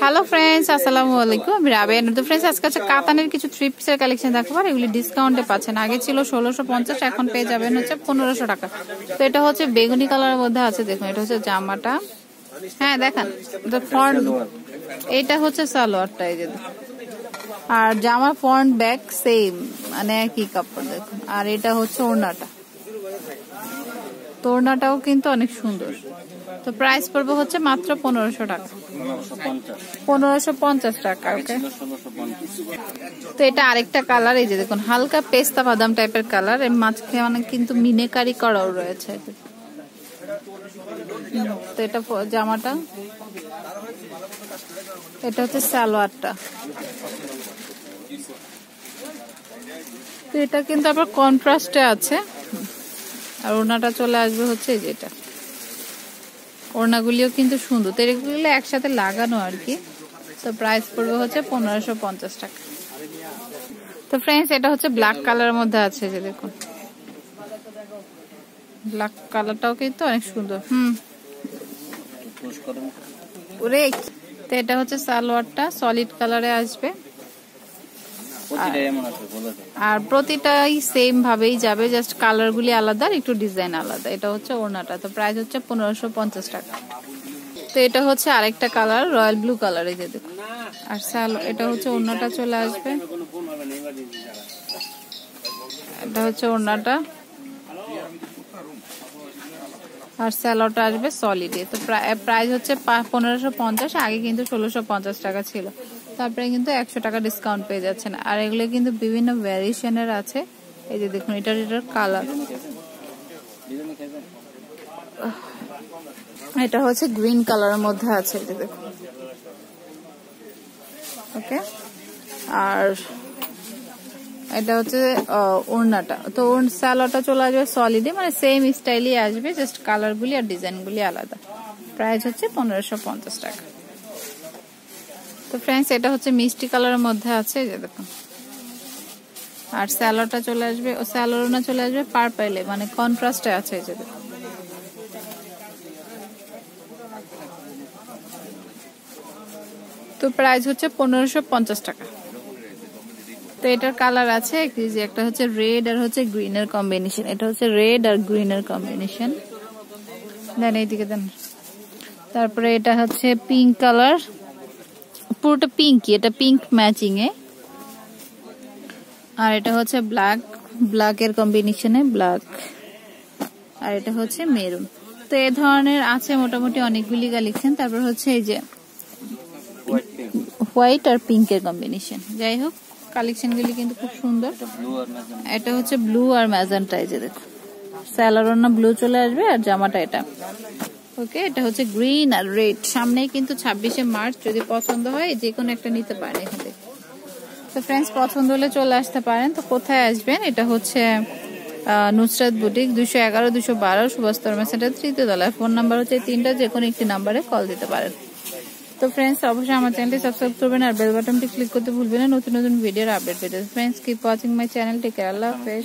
Hello friends আসসালামু আলাইকুম আমি রাবে তো ফ্রেন্ডস আজকে হচ্ছে কাতানের কিছু থ্রি পিসের কালেকশন দেখাবো আর এগুলি ডিসকাউন্টে পাচ্ছেন। আগে ছিল ষোলোশো পঞ্চাশ, এখন পেয়ে যাবেন হচ্ছে পনেরোশো টাকা। তো এটা হচ্ছে বেগুনি কালারের মধ্যে আছে। দেখুন, এটা হচ্ছে জামাটা। হ্যাঁ দেখান এটা হচ্ছে সালোয়ারটা, এই যে। আর জামার ফ্রন্ট ব্যাক সেম মানে একই কাপড়, দেখুন। আর এটা হচ্ছে ওড়নাটা। তো ওড়নাটাও কিন্তু অনেক সুন্দর। তো প্রাইস পড়বে হচ্ছে মাত্র পনেরোশো টাকা। পনেরোশো পঞ্চাশ টাকা ওকে তো এটা আরেকটা কালার এই যে দেখুন, হালকা পেস্তা বাদাম টাইপের কালারের মাঝখানে কিন্তু মিনেকারি করাও রয়েছে। তো এটা জামাটা, এটা হচ্ছে সালোয়ারটা। তো এটা কিন্তু আবার কন্ট্রাস্টে আছে। আর ওনাটা চলে আসবে হচ্ছে যেটা ওড়নাগুলিও কিন্তু সুন্দর। তো এগুলো একসাথে লাগানো আর কি। তো প্রাইস পড়বে হচ্ছে পনেরোশো পঞ্চাশ টাকা। তো ফ্রেন্ডস এটা হচ্ছে ব্ল্যাক কালারের মধ্যে আছে, যে দেখুন। ব্ল্যাক কালারটাও কিন্তু অনেক সুন্দর। হুম। ওরে! তো এটা হচ্ছে সালোয়ারটা সলিড কালারে আসবে। আর প্রতিটাই সেম ভাবেই যাবে জাস্ট কালার গুলি আলাদা আর একটু ডিজাইন আলাদা। এটা হচ্ছে ওড়নাটা তো প্রাইস হচ্ছে পনেরোশো পঞ্চাশ টাকা। তো এটা হচ্ছে আরেকটা কালার রয়্যাল ব্লু কালার এই যে দেখুন আর স্যালো এটা হচ্ছে ওড়নাটা চলে আসবে। এটা হচ্ছে ওড়নাটা। আর স্যালোটা আসবে সলিডে তো প্রাইস হচ্ছে পনেরোশো পঞ্চাশ আগে কিন্তু ষোলোশো পঞ্চাশ টাকা ছিল। তারপরে কিন্তু একশো টাকা ডিসকাউন্ট পেয়ে যাচ্ছেন। আর এগুলো কিন্তু বিভিন্ন ভ্যারিয়েশনের আছে। এই যে দেখুন, এটার এটার কালার এটা হচ্ছে গ্রিন কালারের মধ্যে আছে যে দেখুন। ওকে আর এটা হচ্ছে ওড়নাটা। তো স্যালোটা চলে আসবে সলিডে মানে সেম স্টাইলই আসবে জাস্ট কালারগুলি আর ডিজাইনগুলি আলাদা। প্রাইস হচ্ছে পনেরোশো পঞ্চাশ টাকা। তো ফ্রেন্ডস এটা হচ্ছে মিষ্টি কালারের মধ্যে আছে যে দেখুন। আর স্যালোটা চলে আসবে, ও স্যালোনা চলে আসবে পার্পেলে মানে কন্ট্রাস্টে আছে, এই যে দেখুন। তো প্রাইস হচ্ছে পনেরোশো টাকা। তো এটার কালার আছে যে একটা হচ্ছে রেড আর হচ্ছে গ্রিন এর কম্বিনেশন এটা হচ্ছে রেড আর গ্রিন এর কম্বিনেশন দেন এইদিকে দেন। তারপরে এটা হচ্ছে পিঙ্ক কালার পুরোটা পিঙ্কই এটা পিঙ্ক ম্যাচিং এ আর এটা হচ্ছে ব্ল্যাক ব্ল্যাক এর কম্বিনেশনে ব্ল্যাক আর এটা হচ্ছে মেরুন তো এ ধরনের আছে মোটামুটি অনেকগুলি কালেকশন তারপর হচ্ছে এই যে হোয়াইট আর পিঙ্ক এর কম্বিনেশন যাই হোক কালেকশনগুলি কিন্তু খুব সুন্দর। এটা হচ্ছে ব্লু আর ম্যাজেন্টা এই যে দেখো স্যালারোনা ব্লু চলে আসবে আর জামাটা এটা। ওকে, এটা হচ্ছে গ্রিন আর রেড। সামনেই কিন্তু ছাব্বিশে মার্চ, যদি পছন্দ হয় যে কোনো একটা নিতে পারে এখান। থেকে তো ফ্রেন্ডস পছন্দ হলে চলে আসতে পারেন। তো কোথায় আসবেন? এটা হচ্ছে নুসরাত বুটিক দুশো এগারো দুশো বারো সুভাষতর্মা সেন্টার তৃতীয় তলায়। ফোন নাম্বার হচ্ছে তিনটা যে কোনো একটি নাম্বারে কল দিতে পারেন। তো ফ্রেন্ডস অবশ্যই আমার চ্যানেলটি সাবস্ক্রাইব করবেন আর বেল বাটনটি ক্লিক করতে ভুলবেন না। নতুন নতুন ভিডিওর আপডেট পেতে। Friends keep watching my channel care আল্লাহ হাফেজ।